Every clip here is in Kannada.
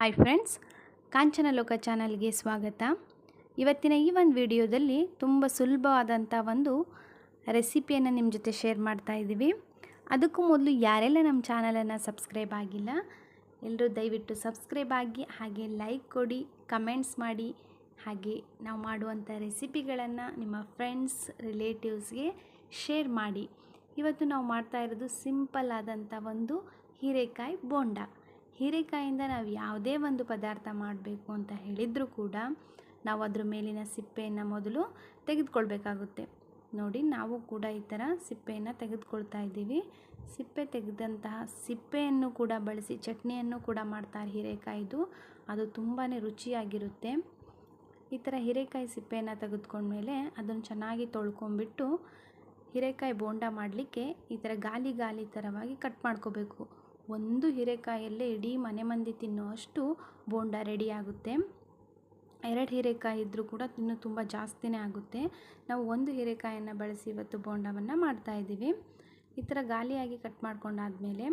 ಹಾಯ್ ಫ್ರೆಂಡ್ಸ್, ಕಾಂಚನ ಲೋಕ ಚಾನಲ್ಗೆ ಸ್ವಾಗತ. ಇವತ್ತಿನ ಈ ಒಂದು ವಿಡಿಯೋದಲ್ಲಿ ತುಂಬ ಸುಲಭವಾದಂಥ ಒಂದು ರೆಸಿಪಿಯನ್ನು ನಿಮ್ಮ ಜೊತೆ ಶೇರ್ ಮಾಡ್ತಾ ಇದ್ದೀವಿ. ಅದಕ್ಕೂ ಮೊದಲು ಯಾರೆಲ್ಲ ನಮ್ಮ ಚಾನಲನ್ನು ಸಬ್ಸ್ಕ್ರೈಬ್ ಆಗಿಲ್ಲ, ಎಲ್ಲರೂ ದಯವಿಟ್ಟು ಸಬ್ಸ್ಕ್ರೈಬ್ ಆಗಿ ಹಾಗೆ ಲೈಕ್ ಕೊಡಿ, ಕಮೆಂಟ್ಸ್ ಮಾಡಿ. ಹಾಗೆ ನಾವು ಮಾಡುವಂಥ ರೆಸಿಪಿಗಳನ್ನು ನಿಮ್ಮ ಫ್ರೆಂಡ್ಸ್, ರಿಲೇಟಿವ್ಸ್ಗೆ ಶೇರ್ ಮಾಡಿ. ಇವತ್ತು ನಾವು ಮಾಡ್ತಾ ಇರೋದು ಸಿಂಪಲ್ ಆದಂಥ ಒಂದು ಹೀರೆಕಾಯಿ ಬೋಂಡ. ಹೀರೆಕಾಯಿಂದ ನಾವು ಯಾವುದೇ ಒಂದು ಪದಾರ್ಥ ಮಾಡಬೇಕು ಅಂತ ಹೇಳಿದರೂ ಕೂಡ ನಾವು ಅದ್ರ ಮೇಲಿನ ಸಿಪ್ಪೆಯನ್ನು ಮೊದಲು ತೆಗೆದುಕೊಳ್ಬೇಕಾಗುತ್ತೆ. ನೋಡಿ, ನಾವು ಕೂಡ ಈ ಥರ ಸಿಪ್ಪೆಯನ್ನು ತೆಗೆದುಕೊಳ್ತಾ ಇದ್ದೀವಿ. ಸಿಪ್ಪೆ ತೆಗೆದಂತಹ ಸಿಪ್ಪೆಯನ್ನು ಕೂಡ ಬಳಸಿ, ಚಟ್ನಿಯನ್ನು ಕೂಡ ಮಾಡ್ತಾರೆ ಹೀರೆಕಾಯಿದು. ಅದು ತುಂಬಾ ರುಚಿಯಾಗಿರುತ್ತೆ. ಈ ಥರ ಹೀರೆಕಾಯಿ ಸಿಪ್ಪೆಯನ್ನು ತೆಗೆದುಕೊಂಡ್ಮೇಲೆ ಅದನ್ನು ಚೆನ್ನಾಗಿ ತೊಳ್ಕೊಂಬಿಟ್ಟು ಹೀರೆಕಾಯಿ ಬೋಂಡ ಮಾಡಲಿಕ್ಕೆ ಈ ಥರ ಗಾಲಿ ಗಾಲಿ ಥರವಾಗಿ ಕಟ್ ಮಾಡ್ಕೋಬೇಕು. ಒಂದು ಹೀರೆಕಾಯಲ್ಲೇ ಇಡೀ ಮನೆ ಮಂದಿ ತಿನ್ನುವಷ್ಟು ಬೋಂಡ ರೆಡಿ ಆಗುತ್ತೆ. ಎರಡು ಹೀರೆಕಾಯಿ ಇದ್ದರೂ ಕೂಡ ತಿನ್ನು ತುಂಬ ಜಾಸ್ತಿನೇ ಆಗುತ್ತೆ. ನಾವು ಒಂದು ಹೀರೆಕಾಯನ್ನು ಬಳಸಿ ಇವತ್ತು ಬೋಂಡವನ್ನು ಮಾಡ್ತಾ ಇದ್ದೀವಿ. ಈ ಥರ ಗಾಲಿಯಾಗಿ ಕಟ್ ಮಾಡ್ಕೊಂಡಾದಮೇಲೆ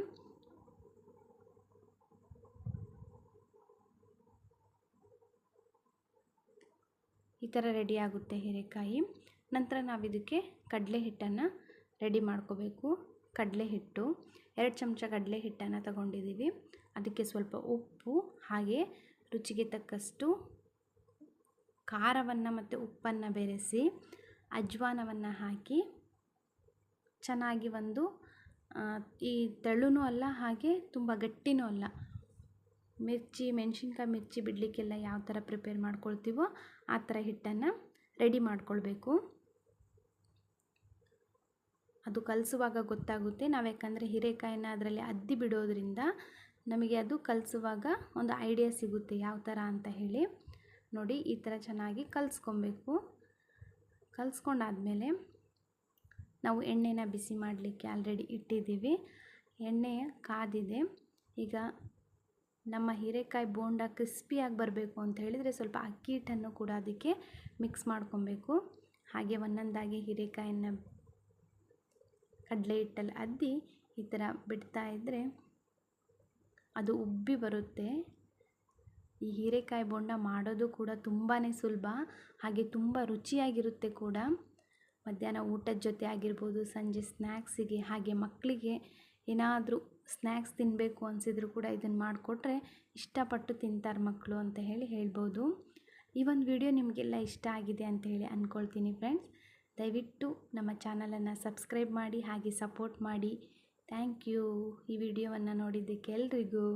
ಈ ಥರ ರೆಡಿ ಆಗುತ್ತೆ ಹೀರೆಕಾಯಿ. ನಂತರ ನಾವು ಇದಕ್ಕೆ ಕಡಲೆ ಹಿಟ್ಟನ್ನು ರೆಡಿ ಮಾಡ್ಕೋಬೇಕು. ಕಡಲೆ ಹಿಟ್ಟು ಎರಡು ಚಮಚ ಕಡಲೆ ಹಿಟ್ಟನ್ನು ತಗೊಂಡಿದ್ದೀವಿ. ಅದಕ್ಕೆ ಸ್ವಲ್ಪ ಉಪ್ಪು, ಹಾಗೆ ರುಚಿಗೆ ತಕ್ಕಷ್ಟು ಖಾರವನ್ನು ಮತ್ತು ಉಪ್ಪನ್ನು ಬೆರೆಸಿ, ಅಜ್ವಾನವನ್ನು ಹಾಕಿ ಚೆನ್ನಾಗಿ ಒಂದು ಈ ತೆಳುನೂ ಅಲ್ಲ, ಹಾಗೆ ತುಂಬ ಗಟ್ಟಿನೂ ಅಲ್ಲ. ಮಿರ್ಚಿ, ಮೆಣಸಿನ್ಕಾಯಿ ಮಿರ್ಚಿ ಬಿಡಲಿಕ್ಕೆಲ್ಲ ಯಾವ ಥರ ಪ್ರಿಪೇರ್ ಮಾಡ್ಕೊಳ್ತೀವೋ ಆ ಥರ ಹಿಟ್ಟನ್ನು ರೆಡಿ ಮಾಡ್ಕೊಳ್ಬೇಕು. ಅದು ಕಲಿಸುವಾಗ ಗೊತ್ತಾಗುತ್ತೆ. ನಾವು ಯಾಕಂದರೆ ಹೀರೆಕಾಯಿನ ಅದರಲ್ಲಿ ಅದ್ದಿ ಬಿಡೋದ್ರಿಂದ ನಮಗೆ ಅದು ಕಲಿಸುವಾಗ ಒಂದು ಐಡಿಯಾ ಸಿಗುತ್ತೆ ಯಾವ ಥರ ಅಂತ ಹೇಳಿ. ನೋಡಿ, ಈ ಥರ ಚೆನ್ನಾಗಿ ಕಲಿಸ್ಕೊಬೇಕು. ಕಲಿಸ್ಕೊಂಡಾದಮೇಲೆ ನಾವು ಎಣ್ಣೆನ ಬಿಸಿ ಮಾಡಲಿಕ್ಕೆ ಆಲ್ರೆಡಿ ಇಟ್ಟಿದ್ದೀವಿ. ಎಣ್ಣೆ ಕಾದಿದೆ. ಈಗ ನಮ್ಮ ಹೀರೆಕಾಯಿ ಬೋಂಡ ಕ್ರಿಸ್ಪಿಯಾಗಿ ಬರಬೇಕು ಅಂತ ಹೇಳಿದರೆ ಸ್ವಲ್ಪ ಅಕ್ಕಿ ಹಿಟ್ಟನ್ನು ಕೂಡ ಅದಕ್ಕೆ ಮಿಕ್ಸ್ ಮಾಡ್ಕೊಬೇಕು. ಹಾಗೆ ಒಂದೊಂದಾಗಿ ಹೀರೆಕಾಯನ್ನು ಕಡಲೆ ಹಿಟ್ಟಲ್ಲಿ ಅದ್ದಿ ಈ ಥರ ಬಿಡ್ತಾ ಇದ್ದರೆ ಅದು ಉಬ್ಬಿ ಬರುತ್ತೆ. ಈ ಹೀರೆಕಾಯಿ ಬೋಂಡ ಮಾಡೋದು ಕೂಡ ತುಂಬಾ ಸುಲಭ, ಹಾಗೆ ತುಂಬ ರುಚಿಯಾಗಿರುತ್ತೆ ಕೂಡ. ಮಧ್ಯಾಹ್ನ ಊಟದ ಜೊತೆ ಆಗಿರ್ಬೋದು, ಸಂಜೆ ಸ್ನ್ಯಾಕ್ಸಿಗೆ ಹಾಗೆ ಮಕ್ಕಳಿಗೆ ಏನಾದರೂ ಸ್ನ್ಯಾಕ್ಸ್ ತಿನ್ನಬೇಕು ಅನಿಸಿದ್ರು ಕೂಡ ಇದನ್ನು ಮಾಡಿಕೊಟ್ರೆ ಇಷ್ಟಪಟ್ಟು ತಿಂತಾರೆ ಮಕ್ಕಳು ಅಂತ ಹೇಳಿ ಹೇಳ್ಬೋದು. ಈ ಒಂದು ವಿಡಿಯೋ ನಿಮಗೆಲ್ಲ ಇಷ್ಟ ಆಗಿದೆ ಅಂತ ಹೇಳಿ ಅಂದ್ಕೊಳ್ತೀನಿ ಫ್ರೆಂಡ್ಸ್ ದಯವಿಟ್ಟು ನಮ್ಮ ಚಾನಲನ್ನು ಸಬ್ಸ್ಕ್ರೈಬ್ ಮಾಡಿ ಹಾಗೆ ಸಪೋರ್ಟ್ ಮಾಡಿ. ಥ್ಯಾಂಕ್ ಯು ಈ ವಿಡಿಯೋವನ್ನು ನೋಡಿದ್ದಕ್ಕೆ ಎಲ್ರಿಗೂ.